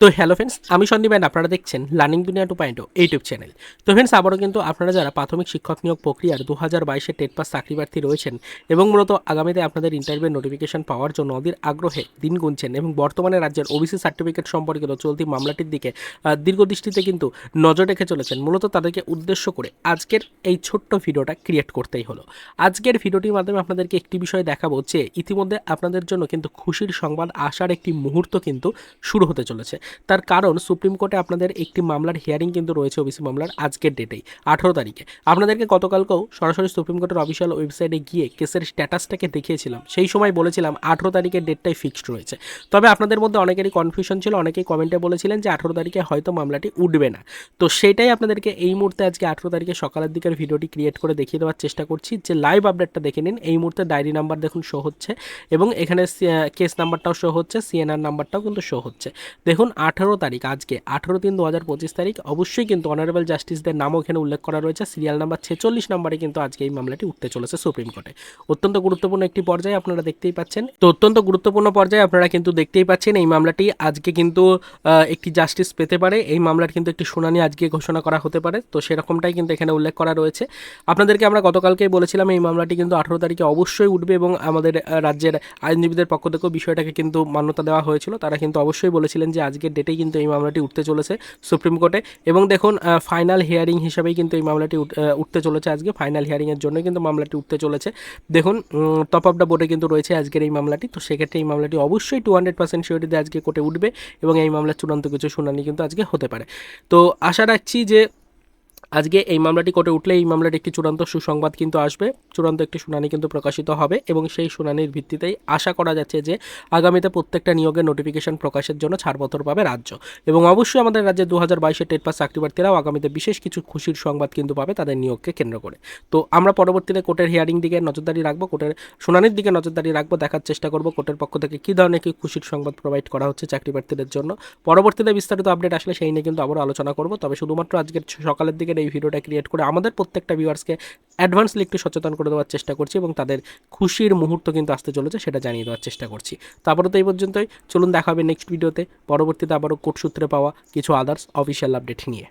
তো hello friends আমি Sandeep and আপনারা দেখছেন learning Duniya two point YouTube channel তো ফ্রেন্ডস আবারও কিন্তু আপনারা যারা প্রাথমিক শিক্ষক নিয়োগ প্রক্রিয়ার দু হাজার বাইশে টেট পাস চাকরি প্রার্থী রয়েছেন এবং মূলত আগামীতে আপনাদের ইন্টারভিউ নোটিফিকেশন পাওয়ার জন্য অধীর আগ্রহে দিন গুনছেন এবং বর্তমানে রাজ্যের ওবিসি সার্টিফিকেট সম্পর্কিত চলতি মামলাটির দিকে দীর্ঘদৃষ্টিতে কিন্তু নজর রেখে চলেছেন। মূলত তাদেরকে উদ্দেশ্য করে আজকের এই ছোট্ট ভিডিওটা ক্রিয়েট করতেই হলো। আজকের ভিডিওটির মাধ্যমে আপনাদেরকে একটি বিষয় দেখাবো যে ইতিমধ্যে আপনাদের জন্য কিন্তু খুশির সংবাদ আসার একটি মুহূর্ত কিন্তু শুরু হতে চলেছে। তার কারণ সুপ্রিম কোর্টে আপনাদের একটি মামলার হিয়ারিং কিন্তু রয়েছে ওবিসি মামলার আজকের ডেটেই আঠেরো তারিখে। আপনাদেরকে গতকালকেও সরাসরি সুপ্রিম কোর্টের অফিসিয়াল ওয়েবসাইটে গিয়ে কেসের স্ট্যাটাসটাকে দেখিয়েছিলাম। সেই সময় বলেছিলাম আঠেরো তারিখের ডেটটাই ফিক্সড রয়েছে। তবে আপনাদের মধ্যে অনেকেরই কনফিউশন ছিল, অনেকেই কমেন্টে বলেছিলেন যে আঠেরো তারিখে হয়তো মামলাটি উঠবে না। তো সেটাই আপনাদেরকে এই মুহূর্তে আজকে আঠেরো তারিখে সকালের দিকের ভিডিওটি ক্রিয়েট করে দেখিয়ে দেওয়ার চেষ্টা করছি। যে লাইভ আপডেটটা দেখে নিন, এই মুহূর্তে ডায়েরি নাম্বার দেখুন শো হচ্ছে এবং এখানে কেস নাম্বারটাও শো হচ্ছে সিএনআর নাম্বারটাও কিন্তু শো হচ্ছে। দেখুন আঠেরো তারিখ, আজকে আঠেরো তিন দু হাজার পঁচিশ তারিখ। অবশ্যই কিন্তু অনারেবল জাস্টিসদের নামও এখানে উল্লেখ করা রয়েছে। সিরিয়াল নাম্বার ছেচল্লিশ নাম্বারে কিন্তু আজকে এই মামলাটি উঠতে চলেছে সুপ্রিম কোর্টে অত্যন্ত গুরুত্বপূর্ণ একটি পর্যায়ে আপনারা দেখতেই পাচ্ছেন। তো অত্যন্ত গুরুত্বপূর্ণ পর্যায়ে আপনারা কিন্তু দেখতেই পাচ্ছেন এই মামলাটি আজকে কিন্তু একটি জাস্টিস পেতে পারে। এই মামলার কিন্তু একটি শুনানি আজকে ঘোষণা করা হতে পারে। তো সেরকমটাই কিন্তু এখানে উল্লেখ করা রয়েছে। আপনাদেরকে আমরা গতকালকেই বলেছিলাম এই মামলাটি কিন্তু আঠেরো তারিখে অবশ্যই উঠবে এবং আমাদের রাজ্যের আইনজীবীদের পক্ষ থেকেও বিষয়টাকে কিন্তু মান্যতা দেওয়া হয়েছিল। তারা কিন্তু অবশ্যই বলেছিলেন যে আজকের ডেটেই কিন্তু এই মামলাটি উঠতে চলেছে সুপ্রিম কোর্টে এবং দেখুন ফাইনাল হিয়ারিং হিসাবেই কিন্তু এই মামলাটি উঠ- উঠতে চলেছে আজকে। ফাইনাল হিয়ারিংয়ের জন্য কিন্তু মামলাটি উঠতে চলেছে। দেখুন টপ অফ দ্য বোর্ডে কিন্তু রয়েছে আজকের এই মামলাটি। তো সেক্ষেত্রে এই মামলাটি অবশ্যই টু হান্ড্রেড পার্সেন্ট সিওরিটিতে আজকে কোর্টে উঠবে এবং এই মামলার চূড়ান্ত কিছু শুনানি কিন্তু আজকে হতে পারে। তো আশা রাখছি যে আজকে এই মামলাটি কোর্টে উঠলে এই মামলার একটি চূড়ান্ত সুসংবাদ কিন্তু আসবে। চূড়ান্ত একটি শুনানি কিন্তু প্রকাশিত হবে এবং সেই শুনানির ভিত্তিতেই আশা করা যাচ্ছে যে আগামীতে প্রত্যেকটা নিয়োগের নোটিফিকেশন প্রকাশের জন্য ছাড়পত্র পাবে রাজ্য। এবং অবশ্যই আমাদের রাজ্যে দু হাজার বাইশে টেট পাস চাকরি প্রার্থীরাও আগামীতে বিশেষ কিছু খুশির সংবাদ কিন্তু পাবে তাদের নিয়োগকে কেন্দ্র করে। তো আমরা পরবর্তীতে কোর্টের হিয়ারিং দিকে নজরদারি রাখব, কোর্টের শুনানির দিকে নজরদারি রাখব, দেখার চেষ্টা করব। কোর্টের পক্ষ থেকে কী ধরনের কি খুশির সংবাদ প্রোভাইড করা হচ্ছে চাকরি প্রার্থীদের জন্য। পরবর্তীতে বিস্তারিত আপডেট আসলে সেই নিয়ে কিন্তু আবারও আলোচনা করব। তবে শুধুমাত্র আজকের সকালের দিকে এই ভিডিওটা ক্রিয়েট করে আমাদের প্রত্যেকটা ভিউয়ার্সকে অ্যাডভান্সলি একটু সচেতন করে দেওয়ার চেষ্টা করছি এবং তাদের খুশির মুহূর্ত কিন্তু আসতে চলেছে সেটা জানিয়ে দেওয়ার চেষ্টা করছি। তারপরে তো এই পর্যন্তই। চলুন দেখা হবে নেক্সট ভিডিওতে পরবর্তীতে আবারও কোটসূত্রে পাওয়া কিছু আদার্স অফিসিয়াল আপডেট নিয়ে।